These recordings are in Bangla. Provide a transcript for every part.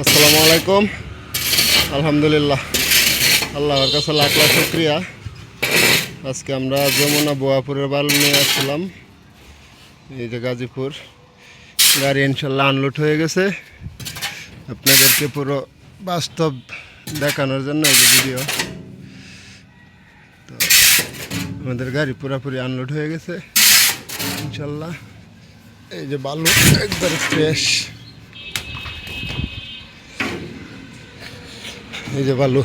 আসসালামু আলাইকুম। আলহামদুলিল্লাহ। আল্লাহর কাছে লাখ লাখ শুক্রিয়া। আজকে আমরা যমুনা বোয়াপুরের বাল নিয়ে আসছিলাম এই যে গাজীপুর। গাড়ি ইনশাল্লাহ আনলোড হয়ে গেছে। আপনাদেরকে পুরো বাস্তব দেখানোর জন্য এই ভিডিও তো আমাদের গাড়ি পুরোপুরি আনলোড হয়ে গেছে। ইনশাল্লাহ। এই যে বালু একবার ফ্রেশ এই যে বালু।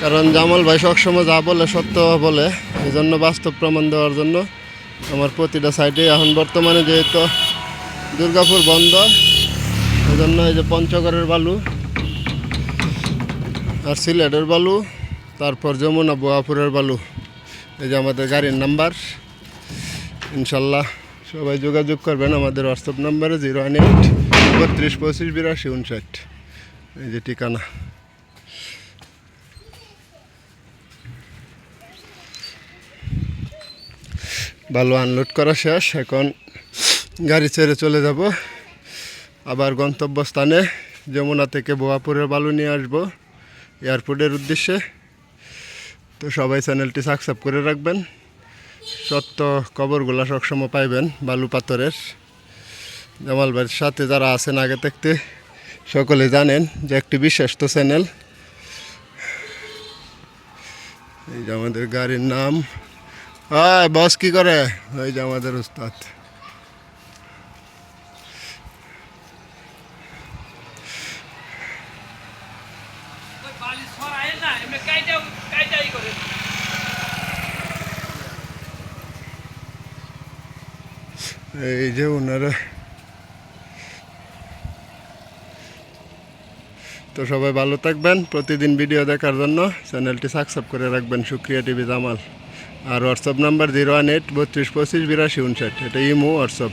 কারণ জামাল ভাই সবসময় যা বলে সত্য বলে এই জন্য বাস্তব প্রমাণ দেওয়ার জন্য আমার প্রতিটা সাইডে এখন বর্তমানে যেহেতু দুর্গাপুর বন্ধ এই জন্য এই যে পঞ্চগড়ের বালু আর সিলেটের বালু, তারপর যমুনা বোয়াপুরের বালু। এই যে আমাদের গাড়ির নাম্বার। ইনশাল্লাহ সবাই যোগাযোগ করবেন আমাদের হোয়াটসঅ্যাপ নাম্বারে জিরো ওয়ান এইট বত্রিশ পঁচিশ বিরাশি উনষাট। এই যে ঠিকানা। ভালো আনলোড করা শেষ, এখন গাড়ি ছেড়ে চলে যাব। আবার গন্তব্যস্থানে যমুনা থেকে বোয়াপুরের বালু নিয়ে আসব এয়ারপোর্টের উদ্দেশ্যে। তো সবাই চ্যানেলটি সাবস্ক্রাইব করে রাখবেন। সত্য খবরগুলো সবসময় পাইবেন বালু পাথরের। জামাল ভাইয়ের সাথে যারা আছেন আগে থাকতে সকলে জানেন যে একটি বিশ্বস্ত চ্যানেল। এই যে আমাদের গাড়ির নাম। হয় বস কি করে? ওই যে আমাদের উস্তাদ। এই যে ওনারা তো সবাই ভালো থাকবেন প্রতিদিন ভিডিও দেখার জন্য। চ্যানেলটি সাবস্ক্রাইব করে রাখবেন। সুক্রিয়া টিভি জামাল। আর WhatsApp number zero one eight বত্রিশ পঁচিশ বিরাশি উনষাট। এটা ইমো হোয়াটসঅ্যাপ